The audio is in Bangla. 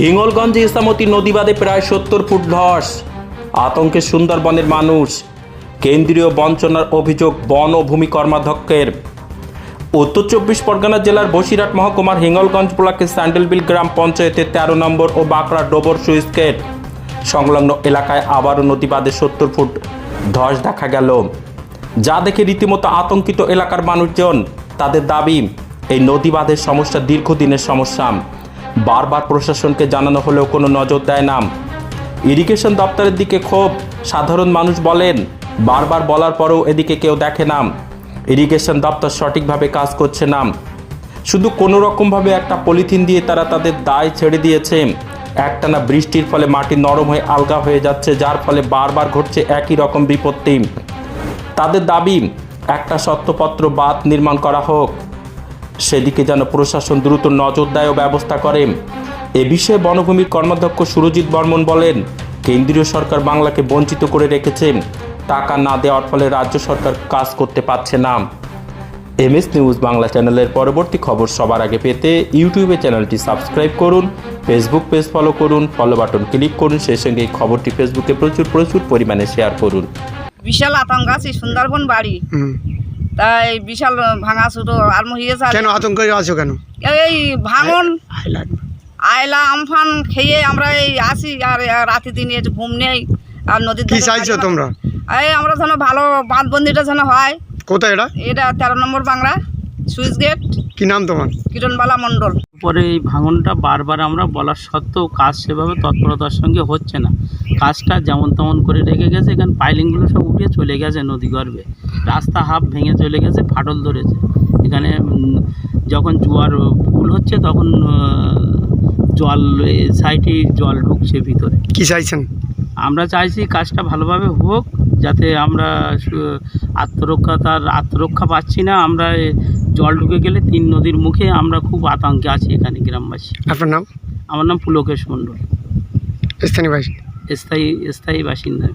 হিঙ্গলগঞ্জে ইসামতি নদীবাদে প্রায় সত্তর ফুট ধস। আতঙ্কে সুন্দরবনের মানুষ। কেন্দ্রীয় বঞ্চনার অভিযোগ বন ও ভূমি কর্মাধ্যক্ষের। উত্তর চব্বিশ পরগনা জেলার বসিরহাট মহকুমার হিঙ্গলগঞ্জ ব্লকের স্যান্ডেলবিল গ্রাম পঞ্চায়েতের তেরো নম্বর ও বাঁকড়া ডোবর সুইচ গেট। সংলগ্ন এলাকায় আবারও নদীবাদে সত্তর ফুট ধস দেখা গেল। যা দেখে রীতিমতো আতঙ্কিত এলাকার মানুষজন। তাদের দাবি, এই নদীবাঁধের সমস্যা দীর্ঘদিনের সমস্যা। বারবার প্রশাসনকে জানানো হলেও কোনো নজর দেয় না। ইরিগেশন দপ্তরের দিকে ক্ষোভ, সাধারণ মানুষ বলেন, বারবার বলার পরেও এদিকে কেউ দেখে না। ইরিগেশন দপ্তর সঠিকভাবে কাজ করছে না। শুধু কোনো রকমভাবে একটা পলিথিন দিয়ে তারা তাদের দায় ছেড়ে দিয়েছে। একটানা বৃষ্টির ফলে মাটি নরম হয়ে আলগা হয়ে যাচ্ছে, যার ফলে বারবার ঘটছে একই রকম বিপত্তি। তাদের দাবি, একটা সত্যপত্র বাঁধ নির্মাণ করা হোক। সেদিকে যেন প্রশাসন দ্রুত নজর দেয় ব্যবস্থা করে। এ বিষয়ে বনভূমির কর্মাধ্যক্ষ সুরজিৎ বর্মন বলেন কেন্দ্রীয় সরকার বাংলাকে বঞ্চিত করে রেখেছে। টাকা না দেওয়ার ফলে রাজ্য সরকার কাজ করতে পারছে না। এমএস নিউজ বাংলা চ্যানেলের পরবর্তী খবর সবার আগে পেতে ইউটিউবে চ্যানেলটি সাবস্ক্রাইব করুন ফেসবুক পেজ ফলো করুন ফলো বাটন ক্লিক করুন সেই সঙ্গে এই খবরটি ফেসবুকে প্রচুর প্রচুর পরিমাণে শেয়ার করুন। বিশাল আতঙ্ক আছে সুন্দরবন বাড়ি। তাই বিশাল ভাঙা ছোট আরম্ভ হয়েছে আর কেন আতঙ্ক আছো কেন? এই ভাঙন। আয়লা আমফান খেয়ে আমরা এই আসি আর রাতে দিনে একটু ঘুম নেই আর নদীর কি চাইছো তোমরা? এই আমরা যেন ভালো বাঁধবন্দিটা যেন হয়। কোথায় এটা? এটা তেরো নম্বর বাংলা সুইচ গেট। কি নাম তোমার? কিরণবালা মণ্ডল। পরে এই ভাঙনটা বারবার আমরা বলার সত্ত্বেও কাজ সেভাবে তৎপরতার সঙ্গে হচ্ছে না। কাজটা যেমন তেমন করে রেখে গেছে এখানে পাইলিংগুলো সব উঠে চলে গেছে নদী গর্ভে। রাস্তা হাফ ভেঙে চলে গেছে ফাটল ধরেছে। এখানে যখন জোয়ার ফুল হচ্ছে তখন জল সাইডে জল ঢুকছে ভিতরে। কি চাইছেন? আমরা চাইছি কাজটা ভালোভাবে হোক যাতে আমরা আত্মরক্ষা তার আত্মরক্ষা পাচ্ছি না। আমরা জল ঢুকে গেলে তিন নদীর মুখে আমরা খুব আতঙ্কে আছি এখানে গ্রামবাসী। আপনার নাম? আমার নাম পুলকেশ মণ্ডল। স্থানীয় স্থায়ী স্থায়ী বাসিন্দা।